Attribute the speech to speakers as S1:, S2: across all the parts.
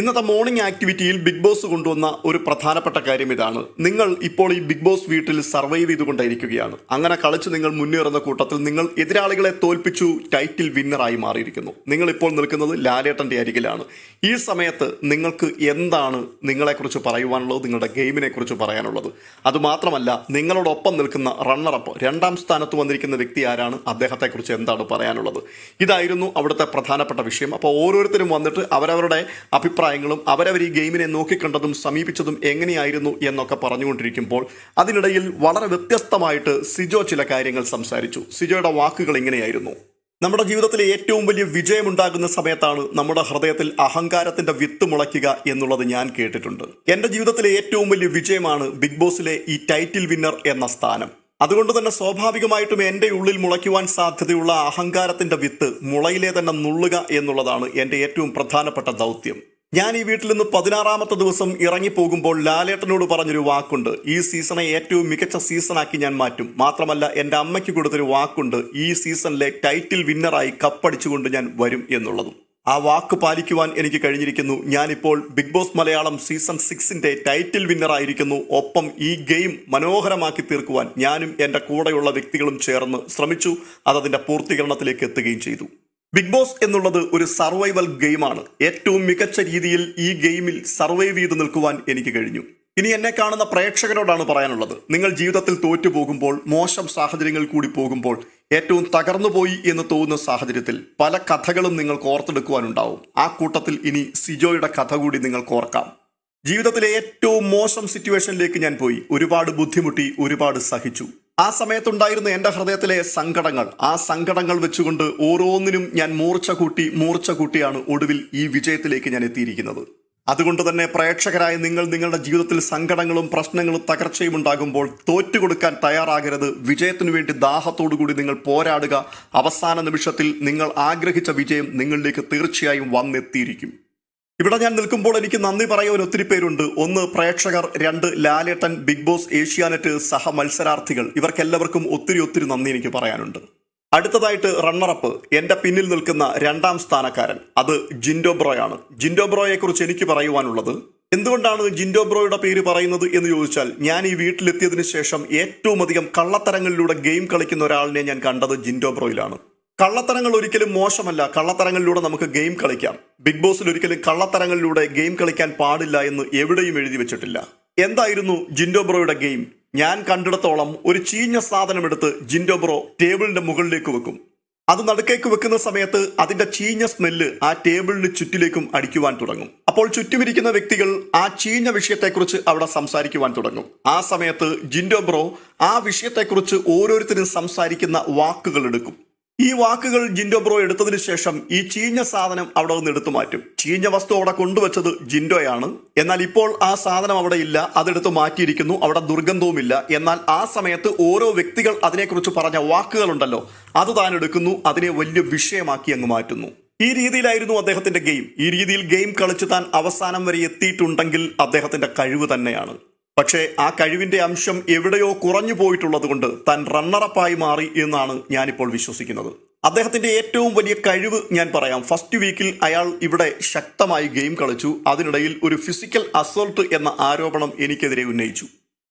S1: ഇന്നത്തെ morning ആക്ടിവിറ്റിയിൽ big boss കൊണ്ടുവന്ന ഒരു പ്രധാനപ്പെട്ട കാര്യം ഇതാണ്. നിങ്ങൾ ഇപ്പോൾ ഈ ബിഗ് ബോസ് വീട്ടിൽ സർവൈവ് ചെയ്തുകൊണ്ടിരിക്കുകയാണ് അങ്ങനെ കളിച്ച് നിങ്ങൾ മുന്നേറുന്ന കൂട്ടത്തിൽ നിങ്ങൾ എതിരാളികളെ തോൽപ്പിച്ചു ടൈറ്റിൽ വിന്നറായി മാറിയിരിക്കുന്നു. നിങ്ങൾ ഇപ്പോൾ നിൽക്കുന്നത് ലാലേട്ടന്റെ അരികിലാണ്. ഈ സമയത്ത് നിങ്ങൾക്ക് എന്താണ് നിങ്ങളെക്കുറിച്ച് പറയുവാനുള്ളത് നിങ്ങളുടെ ഗെയിമിനെ കുറിച്ച് പറയാനുള്ളത് അതുമാത്രമല്ല നിങ്ങളോടൊപ്പം നിൽക്കുന്ന റണ്ണറപ്പ് രണ്ടാം സ്ഥാനത്ത് വന്നിരിക്കുന്ന വ്യക്തി ആരാണ്? അദ്ദേഹത്തെക്കുറിച്ച് എന്താണ് പറയാനുള്ളത്? ഇതായിരുന്നു അവിടുത്തെ പ്രധാനപ്പെട്ട വിഷയം. അപ്പോൾ ഓരോരുത്തരും വന്നിട്ട് അവരവരുടെ അഭിപ്രായങ്ങളും അവരവർ ഈ ഗെയിമിനെ നോക്കിക്കണ്ടതും സമീപിച്ചതും എങ്ങനെയായിരുന്നു എന്നൊക്കെ പറഞ്ഞുകൊണ്ടിരിക്കുമ്പോൾ അതിനിടയിൽ വളരെ വ്യത്യസ്തമായിട്ട് സിജോ ചില കാര്യങ്ങൾ സംസാരിച്ചു. സിജോയുടെ വാക്കുകൾ ഇങ്ങനെയായിരുന്നു. നമ്മുടെ ജീവിതത്തിലെ ഏറ്റവും വലിയ വിജയമുണ്ടാകുന്ന സമയത്താണ് നമ്മുടെ ഹൃദയത്തിൽ അഹങ്കാരത്തിന്റെ വിത്ത് മുളയ്ക്കുക എന്നുള്ളത് ഞാൻ കേട്ടിട്ടുണ്ട്. എന്റെ ജീവിതത്തിലെ ഏറ്റവും വലിയ വിജയമാണ് ബിഗ് ബോസിലെ ഈ ടൈറ്റിൽ വിന്നർ എന്ന സ്ഥാനം. അതുകൊണ്ട് തന്നെ സ്വാഭാവികമായിട്ടും എന്റെ ഉള്ളിൽ മുളയ്ക്കുവാൻ സാധ്യതയുള്ള അഹങ്കാരത്തിന്റെ വിത്ത് മുളയിലെ തന്നെ നുള്ളുക എന്നുള്ളതാണ് എന്റെ ഏറ്റവും പ്രധാനപ്പെട്ട ദൗത്യം. ഞാൻ ഈ വീട്ടിൽ നിന്ന് പതിനാറാമത്തെ ദിവസം ഇറങ്ങിപ്പോകുമ്പോൾ ലാലേട്ടനോട് പറഞ്ഞൊരു വാക്കുണ്ട്. ഈ സീസണെ ഏറ്റവും മികച്ച സീസണാക്കി ഞാൻ മാറ്റും. മാത്രമല്ല എന്റെ അമ്മയ്ക്ക് കൊടുത്തൊരു വാക്കുണ്ട്. ഈ സീസണിലെ ടൈറ്റിൽ വിന്നറായി കപ്പടിച്ചുകൊണ്ട് ഞാൻ വരും എന്നുള്ളതും. ആ വാക്ക് പാലിക്കുവാൻ എനിക്ക് കഴിഞ്ഞിരിക്കുന്നു. ഞാനിപ്പോൾ ബിഗ് ബോസ് മലയാളം സീസൺ സിക്സിന്റെ ടൈറ്റിൽ വിന്നറായിരിക്കുന്നു ഒപ്പം ഈ ഗെയിം മനോഹരമാക്കി തീർക്കുവാൻ ഞാനും എന്റെ കൂടെയുള്ള വ്യക്തികളും ചേർന്ന് ശ്രമിച്ചു. അതതിന്റെ പൂർത്തീകരണത്തിലേക്ക് എത്തുകയും ചെയ്തു. ബിഗ് ബോസ് എന്നുള്ളത് ഒരു സർവൈവൽ ഗെയിമാണ്. ഏറ്റവും മികച്ച രീതിയിൽ ഈ ഗെയിമിൽ സർവൈവ് ചെയ്ത് നിൽക്കുവാൻ എനിക്ക് കഴിഞ്ഞു. ഇനി എന്നെ കാണുന്ന പ്രേക്ഷകരോടാണ് പറയാനുള്ളത്. നിങ്ങൾ ജീവിതത്തിൽ തോറ്റു പോകുമ്പോൾ മോശം സാഹചര്യങ്ങൾ കൂടി പോകുമ്പോൾ ഏറ്റവും തകർന്നുപോയി എന്ന് തോന്നുന്ന സാഹചര്യത്തിൽ പല കഥകളും നിങ്ങൾക്ക് ഓർത്തെടുക്കുവാനുണ്ടാവും. ആ കൂട്ടത്തിൽ ഇനി സിജോയുടെ കഥ കൂടി നിങ്ങൾക്ക് ഓർക്കാം. ജീവിതത്തിലെ ഏറ്റവും മോശം സിറ്റുവേഷനിലേക്ക് ഞാൻ പോയി. ഒരുപാട് ബുദ്ധിമുട്ടി ഒരുപാട് സഹിച്ചു. ആ സമയത്തുണ്ടായിരുന്ന എന്റെ ഹൃദയത്തിലെ സങ്കടങ്ങൾ ആ സങ്കടങ്ങൾ വെച്ചുകൊണ്ട് ഓരോന്നിനും ഞാൻ മൂർച്ച കൂട്ടി മൂർച്ച കൂട്ടിയാണ് ഒടുവിൽ ഈ വിജയത്തിലേക്ക് ഞാൻ എത്തിയിരിക്കുന്നത്. അതുകൊണ്ട് തന്നെ പ്രേക്ഷകരായ നിങ്ങൾ നിങ്ങളുടെ ജീവിതത്തിൽ സങ്കടങ്ങളും പ്രശ്നങ്ങളും തകർച്ചയും ഉണ്ടാകുമ്പോൾ തോറ്റുകൊടുക്കാൻ തയ്യാറാകരുത്. വിജയത്തിനു വേണ്ടി ദാഹത്തോടു കൂടി നിങ്ങൾ പോരാടുക. അവസാന നിമിഷത്തിൽ നിങ്ങൾ ആഗ്രഹിച്ച വിജയം നിങ്ങളിലേക്ക് തീർച്ചയായും വന്നെത്തിയിരിക്കും. ഇവിടെ ഞാൻ നിൽക്കുമ്പോൾ എനിക്ക് നന്ദി പറയാൻ ഒത്തിരി പേരുണ്ട്. ഒന്ന് പ്രേക്ഷകർ രണ്ട് ലാലേട്ടൻ ബിഗ് ബോസ് ഏഷ്യാനെറ്റ് സഹ മത്സരാർത്ഥികൾ. ഇവർക്കെല്ലാവർക്കും ഒത്തിരി ഒത്തിരി നന്ദി എനിക്ക് പറയാനുണ്ട്. അടുത്തതായിട്ട് റണ്ണറപ്പ് എന്റെ പിന്നിൽ നിൽക്കുന്ന രണ്ടാം സ്ഥാനക്കാരൻ. അത് ജിൻഡോ ബ്രോയാണ്. ജിൻഡോ ബ്രോയെ കുറിച്ച് എനിക്ക് പറയുവാനുള്ളത് എന്തുകൊണ്ടാണ് ജിൻഡോ ബ്രോയുടെ പേര് പറയുന്നത് എന്ന് ചോദിച്ചാൽ ഞാൻ ഈ വീട്ടിലെത്തിയതിനു ശേഷം ഏറ്റവും അധികം കള്ളത്തരങ്ങളിലൂടെ ഗെയിം കളിക്കുന്ന ഒരാളിനെ ഞാൻ കണ്ടത് ജിൻഡോ ബ്രോയിലാണ്. കള്ളത്തരങ്ങൾ ഒരിക്കലും മോശമല്ല. കള്ളത്തരങ്ങളിലൂടെ നമുക്ക് ഗെയിം കളിക്കാം. ബിഗ് ബോസിൽ ഒരിക്കലും കള്ളത്തരങ്ങളിലൂടെ ഗെയിം കളിക്കാൻ പാടില്ല എന്ന് എവിടെയും എഴുതി വെച്ചിട്ടില്ല. എന്തായിരുന്നു ജിൻഡോ ബ്രോയുടെ ഗെയിം ഞാൻ കണ്ടിടത്തോളം ഒരു ചീഞ്ഞ സാധനം എടുത്ത് ജിൻഡോ ബ്രോ ടേബിളിന്റെ മുകളിലേക്ക് വെക്കും. അത് നടുക്കേക്ക് വെക്കുന്ന സമയത്ത് അതിന്റെ ചീഞ്ഞ സ്മെല്ല് ആ ടേബിളിന് ചുറ്റിലേക്കും അടിക്കുവാൻ തുടങ്ങും. അപ്പോൾ ചുറ്റുമിരിക്കുന്ന വ്യക്തികൾ ആ ചീഞ്ഞ വിഷയത്തെക്കുറിച്ച് അവിടെ സംസാരിക്കുവാൻ തുടങ്ങും. ആ സമയത്ത് ജിൻഡോ ബ്രോ ആ വിഷയത്തെക്കുറിച്ച് ഓരോരുത്തരും സംസാരിക്കുന്ന വാക്കുകൾ എടുക്കും. ഈ വാക്കുകൾ ജിൻഡോ ബ്രോ എടുത്തതിന് ശേഷം ഈ ചീഞ്ഞ സാധനം അവിടെ നിന്ന് എടുത്തു മാറ്റും. ചീഞ്ഞ വസ്തു അവിടെ കൊണ്ടുവച്ചത് ജിൻഡോയാണ്. എന്നാൽ ഇപ്പോൾ ആ സാധനം അവിടെ ഇല്ല അതെടുത്ത് മാറ്റിയിരിക്കുന്നു അവിടെ ദുർഗന്ധവുമില്ല. എന്നാൽ ആ സമയത്ത് ഓരോ വ്യക്തികൾ അതിനെക്കുറിച്ച് പറഞ്ഞ വാക്കുകളുണ്ടല്ലോ അത് താൻ എടുക്കുന്നു അതിനെ വലിയ വിഷയമാക്കി അങ്ങ് മാറ്റുന്നു. ഈ രീതിയിലായിരുന്നു അദ്ദേഹത്തിന്റെ ഗെയിം. ഈ രീതിയിൽ ഗെയിം കളിച്ച് താൻ അവസാനം വരെ എത്തിയിട്ടുണ്ടെങ്കിൽ അദ്ദേഹത്തിന്റെ കഴിവ് തന്നെയാണ്. പക്ഷേ ആ കഴിവിന്റെ അംശം എവിടെയോ കുറഞ്ഞു പോയിട്ടുള്ളത് കൊണ്ട് താൻ റണ്ണറപ്പായി മാറി എന്നാണ് ഞാനിപ്പോൾ വിശ്വസിക്കുന്നത്. അദ്ദേഹത്തിന്റെ ഏറ്റവും വലിയ കഴിവ് ഞാൻ പറയാം. ഫസ്റ്റ് വീക്കിൽ അയാൾ ഇവിടെ ശക്തമായി ഗെയിം കളിച്ചു. അതിനിടയിൽ ഒരു ഫിസിക്കൽ അസോൾട്ട് എന്ന ആരോപണം എനിക്കെതിരെ ഉന്നയിച്ചു.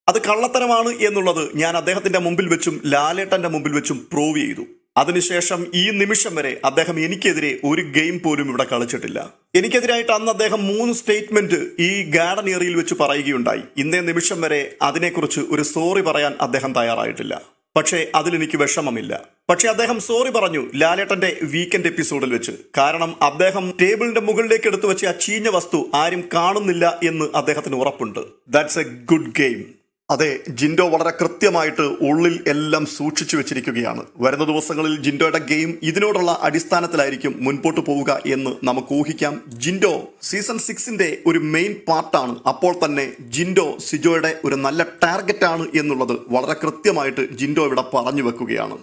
S1: അത് കള്ളത്തരമാണ് എന്നുള്ളത് ഞാൻ അദ്ദേഹത്തിന്റെ മുമ്പിൽ വെച്ചും ലാലേട്ടന്റെ മുമ്പിൽ വെച്ചും പ്രൂവ് ചെയ്തു. അതിനുശേഷം ഈ നിമിഷം വരെ അദ്ദേഹം എനിക്കെതിരെ ഒരു ഗെയിം പോലും ഇവിടെ കളിച്ചിട്ടില്ല. എനിക്കെതിരായിട്ട് അന്ന് അദ്ദേഹം മൂന്ന് സ്റ്റേറ്റ്മെന്റ് ഈ ഗാർഡൻ ഏറിയയിൽ വെച്ച് പറയുകയുണ്ടായി. ഇന്നേ നിമിഷം വരെ അതിനെക്കുറിച്ച് ഒരു സോറി പറയാൻ അദ്ദേഹം തയ്യാറായിട്ടില്ല. പക്ഷേ അതിലെനിക്ക് വിഷമമില്ല. പക്ഷേ അദ്ദേഹം സോറി പറഞ്ഞു ലാലേട്ടന്റെ വീക്കെൻഡ് എപ്പിസോഡിൽ വെച്ച്. കാരണം അദ്ദേഹം ടേബിളിന്റെ മുകളിലേക്ക് എടുത്തു വെച്ച ആ ചീഞ്ഞ വസ്തു ആരും കാണുന്നില്ല എന്ന് അദ്ദേഹത്തിന് ഉറപ്പുണ്ട്. ദാറ്റ്സ് എ ഗുഡ് ഗെയിം അതെ ജിൻഡോ വളരെ കൃത്യമായിട്ട് ഉള്ളിൽ എല്ലാം സൂക്ഷിച്ചു വെച്ചിരിക്കുകയാണ്. വരുന്ന ദിവസങ്ങളിൽ ജിൻഡോയുടെ ഗെയിം ഇതിനോടുള്ള അടിസ്ഥാനത്തിലായിരിക്കും മുൻപോട്ട് പോവുക എന്ന് നമുക്ക് ഊഹിക്കാം. ജിൻഡോ സീസൺ സിക്സിന്റെ ഒരു മെയിൻ പാർട്ടാണ്. അപ്പോൾ തന്നെ ജിൻഡോ സിജോയുടെ ഒരു നല്ല ടാർഗറ്റ് ആണ് എന്നുള്ളത് വളരെ കൃത്യമായിട്ട് ജിൻഡോ ഇവിടെ പറഞ്ഞു വെക്കുകയാണ്.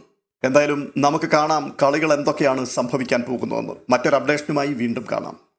S1: എന്തായാലും നമുക്ക് കാണാം കളികൾ എന്തൊക്കെയാണ് സംഭവിക്കാൻ പോകുന്നതെന്ന്. മറ്റൊരു അപ്ഡേഷനുമായി വീണ്ടും കാണാം.